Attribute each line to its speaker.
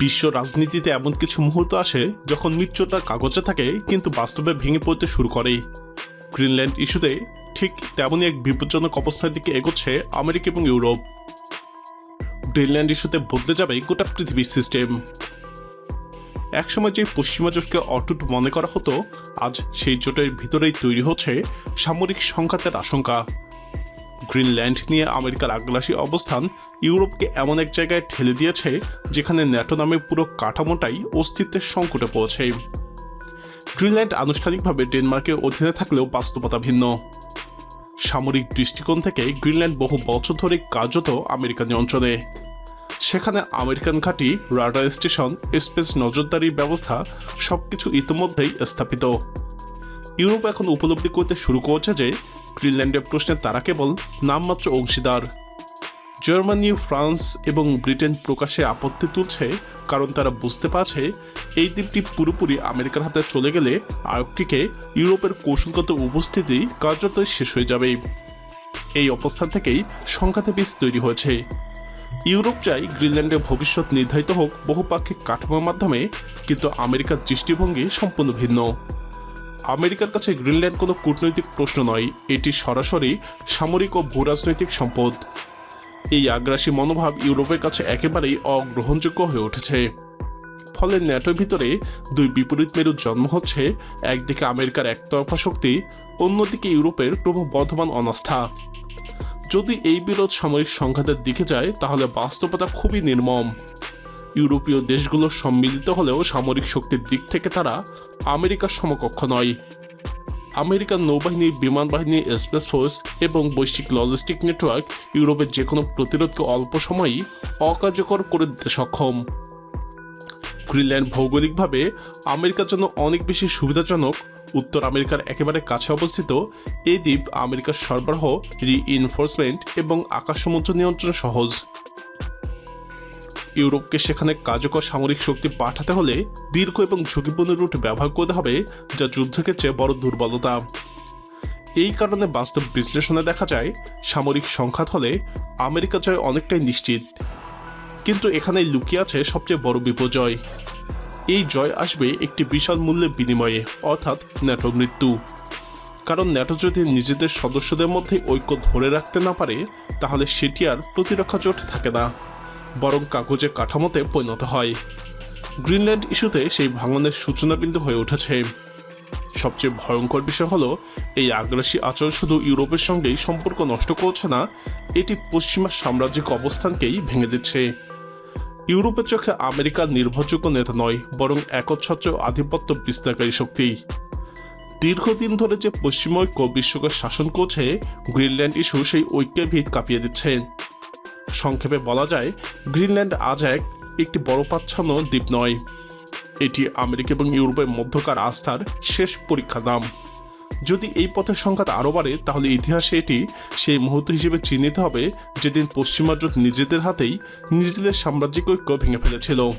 Speaker 1: বিশ্ব রাজনীতিতে এমন কিছু মুহূর্ত আসে যখন মিত্রতা কাগজে থাকে, কিন্তু বাস্তবে ভেঙে পড়তে শুরু করে। গ্রিনল্যান্ড ইস্যুতে ঠিক তেমনই এক বিপজ্জনক অবস্থার দিকে এগোচ্ছে আমেরিকা এবং ইউরোপ। গ্রিনল্যান্ড ইস্যুতে বদলে যাবে গোটা পৃথিবীর সিস্টেম একসময় যে পশ্চিমা জোটকে অটুট মনে করা হতো, আজ সেই জোটের ভিতরেই তৈরি হচ্ছে সামরিক সংঘাতের আশঙ্কা। গ্রিনল্যান্ড নিয়ে আমেরিকার আগ্রাসী অবস্থান ইউরোপকে এমন এক জায়গায় ঠেলে দিয়েছে, যেখানে ন্যাটো নামে পুরো কাঠামোটাই অস্তিত্বের সংকটে পড়েছে। গ্রিনল্যান্ড আনুষ্ঠানিকভাবে ডেনমার্কের অধীনে থাকলেও বাস্তবতা ভিন্ন। সামরিক দৃষ্টিকোণ থেকে গ্রিনল্যান্ড বহু বছর ধরে কার্যত আমেরিকার নিয়ন্ত্রণে। সেখানে আমেরিকান ঘাঁটি, রাডার স্টেশন, স্পেস নজরদারির ব্যবস্থা সবকিছু ইতিমধ্যেই স্থাপিত। ইউরোপ এখন উপলব্ধি করতে শুরু করেছে যে গ্রিনল্যান্ডের প্রশ্নে তারা কেবল নামমাত্র অংশীদার। জার্মানি, ফ্রান্স এবং ব্রিটেন প্রকাশে আপত্তি তুলছে, কারণ তারা বুঝতে পারছে এই দ্বীপটি পুরোপুরি আমেরিকার হাতে চলে গেলে আর্কটিকে ইউরোপের কৌশলগত উপস্থিতি কার্যত শেষ হয়ে যাবে। এই অবস্থান থেকেই সংঘাতে বীজ তৈরি হয়েছে। ইউরোপ চাই গ্রিনল্যান্ডের ভবিষ্যৎ নির্ধারিত হোক বহুপাক্ষিক কাঠামোর মাধ্যমে, কিন্তু আমেরিকার দৃষ্টিভঙ্গি সম্পূর্ণ ভিন্ন। আমেরিকার কাছে গ্রিনল্যান্ড কোনো কূটনৈতিক প্রশ্ন নয়। এটি সরাসরি সামরিক ও ভূরাজনৈতিক সম্পদ। এই আগ্রাসী মনোভাব ইউরোপের কাছে একেবারেই অগ্রহণযোগ্য হয়ে উঠেছে। ফলে ন্যাটোর ভিতরে দুই বিপরীত মেরুর জন্ম হচ্ছে, একদিকে আমেরিকার একতরফা শক্তি, অন্যদিকে ইউরোপের ক্রমবর্ধমান অনাস্থা। যদি এই বিরোধ সামরিক সংঘাতের দিকে যায়, তাহলে বাস্তবতা খুবই নির্মম। ইউরোপীয় দেশগুলো সম্মিলিত হলেও সামরিক শক্তির দিক থেকে তারা আমেরিকার সমকক্ষ নয়। আমেরিকার নৌবাহিনী, বিমান বাহিনী স্পেস ফোর্স এবং বৈশ্বিক লজিস্টিক নেটওয়ার্ক ইউরোপের যে কোনো প্রতিরোধকে অল্প সময়ই অকার্যকর করে দিতে সক্ষম। গ্রিনল্যান্ড ভৌগোলিকভাবে আমেরিকার জন্য অনেক বেশি সুবিধাজনক। উত্তর আমেরিকার একেবারে কাছে অবস্থিত এই দ্বীপ আমেরিকার সরবরাহ রিইনফোর্সমেন্ট এবং আকাশ সমুদ্র নিয়ন্ত্রণ সহজ। ইউরোপকে সেখানে কার্যকর সামরিক শক্তি পাঠাতে হলে দীর্ঘ এবং ঝুঁকিপূর্ণ রুট ব্যবহার করতে হবে যা যুদ্ধক্ষেত্রে বড় দুর্বলতা। এই কারণে বাস্তব বিশ্লেষণে দেখা যায়, সামরিক সংঘাত হলে আমেরিকা জয় অনেকটাই নিশ্চিত। কিন্তু এখানে লুকিয়ে আছে সবচেয়ে বড় বিপর্যয়। এই জয় আসবে একটি বিশাল মূল্যের বিনিময়ে, অর্থাৎ ন্যাটো মৃত্যু। কারণ ন্যাটো যদি নিজেদের সদস্যদের মধ্যে ঐক্য ধরে রাখতে না পারে, তাহলে সেটি আর প্রতিরক্ষা জোট থাকে না। বরং কাগজের কাঠামোতে পরিণত হয়। গ্রিনল্যান্ড ইস্যুতে সেই ভাঙনের সূচনা বিন্দু হয়ে উঠেছে। সবচেয়ে ভয়ঙ্কর বিষয় হলো, এই আগ্রাসী আচরণ শুধু ইউরোপের সঙ্গেই সম্পর্ক নষ্ট করছে না, এটি পশ্চিমা সাম্রাজ্যিক অবস্থানকেই ভেঙে দিচ্ছে। ইউরোপের চোখে আমেরিকার নির্ভরযোগ্য নেতা নয়, বরং একচ্ছত্র আধিপত্য বিস্তারকারী শক্তি। দীর্ঘদিন ধরে যে পশ্চিমা ঐক্য বিশ্বকে শাসন করছে, গ্রিনল্যান্ড ইস্যু সেই ঐক্যের ভিত কাঁপিয়ে দিচ্ছে। সংক্ষেপে বলা যায়, গ্রিনল্যান্ড আজ এক একটি বড় পাচ্ছন্ন দ্বীপ নয়। এটি আমেরিকা এবং ইউরোপের মধ্যকার আস্থার শেষ পরীক্ষা নাম। যদি এই পথের সংখ্যা আরও বাড়ে, তাহলে ইতিহাসে এটি সেই মুহূর্ত হিসেবে চিহ্নিত হবে, যেদিন পশ্চিমা জোট নিজেদের হাতেই নিজেদের সাম্রাজ্যিক ঐক্য ভেঙে ফেলেছিল।